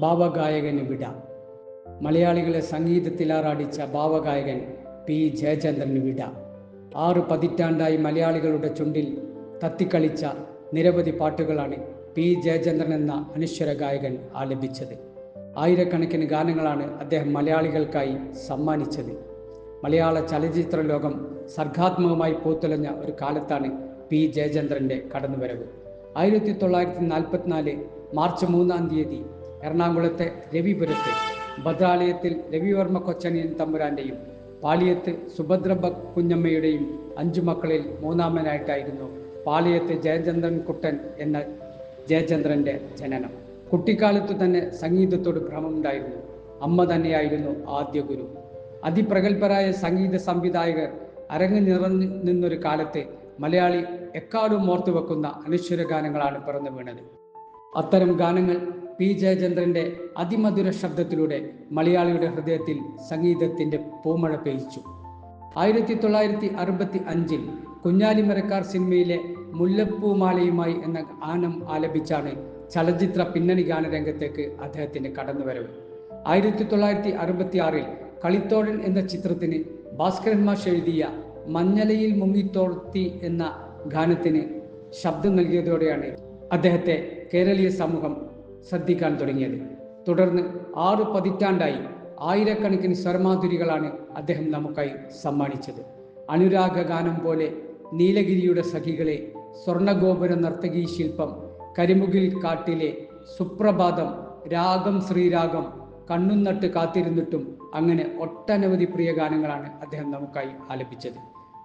ഭാവഗായകന് വിട. മലയാളികളെ സംഗീതത്തിലാറാടിച്ച ഭാവഗായകൻ പി ജയചന്ദ്രന് വിട. ആറ് പതിറ്റാണ്ടായി മലയാളികളുടെ ചുണ്ടിൽ തത്തിക്കളിച്ച നിരവധി പാട്ടുകളാണ് പി ജയചന്ദ്രൻ എന്ന അനശ്വര ഗായകൻ ആലപിച്ചത്. ആയിരക്കണക്കിന് ഗാനങ്ങളാണ് അദ്ദേഹം മലയാളികൾക്കായി സമ്മാനിച്ചത്. മലയാള ചലച്ചിത്ര ലോകം സർഗാത്മകമായി പൂത്തുലഞ്ഞ ഒരു കാലത്താണ് പി ജയചന്ദ്രന്റെ കടന്നുവരവ്. ആയിരത്തി തൊള്ളായിരത്തി നാൽപ്പത്തിനാല് മാർച്ച് മൂന്നാം തീയതി എറണാകുളത്തെ രവിപുരത്ത് ഭദ്രാലയത്തിൽ രവിവർമ്മ കൊച്ചനിയൻ തമ്പുരാന്റെയും പാളിയത്ത് സുഭദ്ര കുഞ്ഞമ്മയുടെയും അഞ്ചു മക്കളിൽ മൂന്നാമനായിട്ടായിരുന്നു പാളിയത്ത് ജയചന്ദ്രൻ കുട്ടൻ എന്ന ജയചന്ദ്രന്റെ ജനനം. കുട്ടിക്കാലത്തു തന്നെ സംഗീതത്തോട് ഭ്രമമുണ്ടായിരുന്നു. അമ്മ തന്നെയായിരുന്നു ആദ്യ ഗുരു. അതിപ്രഗത്ഭരായ സംഗീത സംവിധായകർ അരങ്ങ് നിറഞ്ഞു നിന്നൊരു കാലത്തെ മലയാളി എക്കാടും ഓർത്തു വെക്കുന്ന അനശ്വര ഗാനങ്ങളാണ് പിറന്നു വീണത്. അത്തരം ഗാനങ്ങൾ പി ജയചന്ദ്രന്റെ അതിമധുര ശബ്ദത്തിലൂടെ മലയാളിയുടെ ഹൃദയത്തിൽ സംഗീതത്തിന്റെ പൂമഴ പെയ്ച്ചു. ആയിരത്തി തൊള്ളായിരത്തി അറുപത്തി അഞ്ചിൽ കുഞ്ഞാലിമരക്കാർ സിനിമയിലെ മുല്ലപ്പൂമാലയുമായി എന്ന ഗാനം ആലപിച്ചാണ് ചലച്ചിത്ര പിന്നണി ഗാനരംഗത്തേക്ക് അദ്ദേഹത്തിന്റെ കടന്നുവരവ്. ആയിരത്തി തൊള്ളായിരത്തി അറുപത്തി ആറിൽ കളിത്തോഴൻ എന്ന ചിത്രത്തിന് ഭാസ്കരൻ മാഷ് എഴുതിയ മഞ്ഞലയിൽ മുങ്ങിത്തോർത്തി എന്ന ഗാനത്തിന് ശബ്ദം നൽകിയതോടെയാണ് അദ്ദേഹത്തെ കേരളീയ സമൂഹം ശ്രദ്ധിക്കാൻ തുടങ്ങിയത്. തുടർന്ന് ആറു പതിറ്റാണ്ടായി ആയിരക്കണക്കിന് സ്വരമാധുരികളാണ് അദ്ദേഹം നമുക്കായി സമ്മാനിച്ചത്. അനുരാഗ ഗാനം പോലെ നീലഗിരിയുടെ സഖികളെ സ്വർണഗോപുര നർത്തകി ശില്പം കരിമുകിൽ കാട്ടിലെ സുപ്രഭാതം രാഗം ശ്രീരാഗം കണ്ണും നട്ട് കാത്തിരുന്നിട്ടും അങ്ങനെ ഒട്ടനവധി പ്രിയ ഗാനങ്ങളാണ് അദ്ദേഹം നമുക്കായി ആലപിച്ചത്.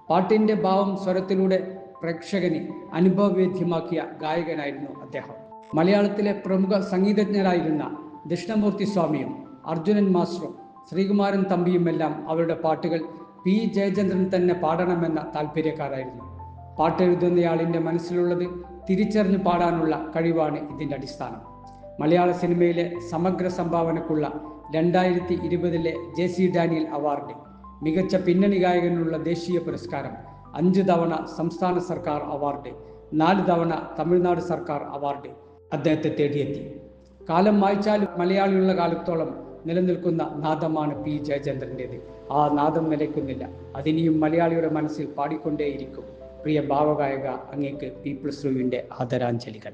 പാട്ടിന്റെ ഭാവം സ്വരത്തിലൂടെ പ്രേക്ഷകന് അനുഭവവേദ്യമാക്കിയ ഗായകനായിരുന്നു അദ്ദേഹം. മലയാളത്തിലെ പ്രമുഖ സംഗീതജ്ഞരായിരുന്ന ദക്ഷിണമൂർത്തി സ്വാമിയും അർജുനൻ മാസ്റ്ററും ശ്രീകുമാരൻ തമ്പിയുമെല്ലാം അവരുടെ പാട്ടുകൾ പി. ജയചന്ദ്രൻ തന്നെ പാടണമെന്ന താല്പര്യക്കാരായിരുന്നു. പാട്ടെഴുതുന്നയാളിന്റെ മനസ്സിലുള്ളത് തിരിച്ചറിഞ്ഞു പാടാനുള്ള കഴിവാണ് ഇതിന്റെ അടിസ്ഥാനം. മലയാള സിനിമയിലെ സമഗ്ര സംഭാവനക്കുള്ള രണ്ടായിരത്തി ഇരുപതിലെ ജെ സി ഡാനിയൽ അവാർഡ് മികച്ച പിന്നണി ഗായകനുള്ള ദേശീയ പുരസ്കാരം അഞ്ച് തവണ സംസ്ഥാന സർക്കാർ അവാർഡ് നാല് തവണ തമിഴ്നാട് സർക്കാർ അവാർഡ് അദ്ദേഹത്തെ തേടിയെത്തി. കാലം വായിച്ചാലും മലയാളിയുള്ള കാലത്തോളം നിലനിൽക്കുന്ന നാദമാണ് പി. ജയചന്ദ്രന്റേത് ആ നാദം നിലയ്ക്കുന്നില്ല. അതിനിയും മലയാളിയുടെ മനസ്സിൽ പാടിക്കൊണ്ടേയിരിക്കും. പ്രിയ ഭാവഗായക അങ്ങേക്ക് പീപ്പിൾസ് റിവിന്റെ ആദരാഞ്ജലികൾ.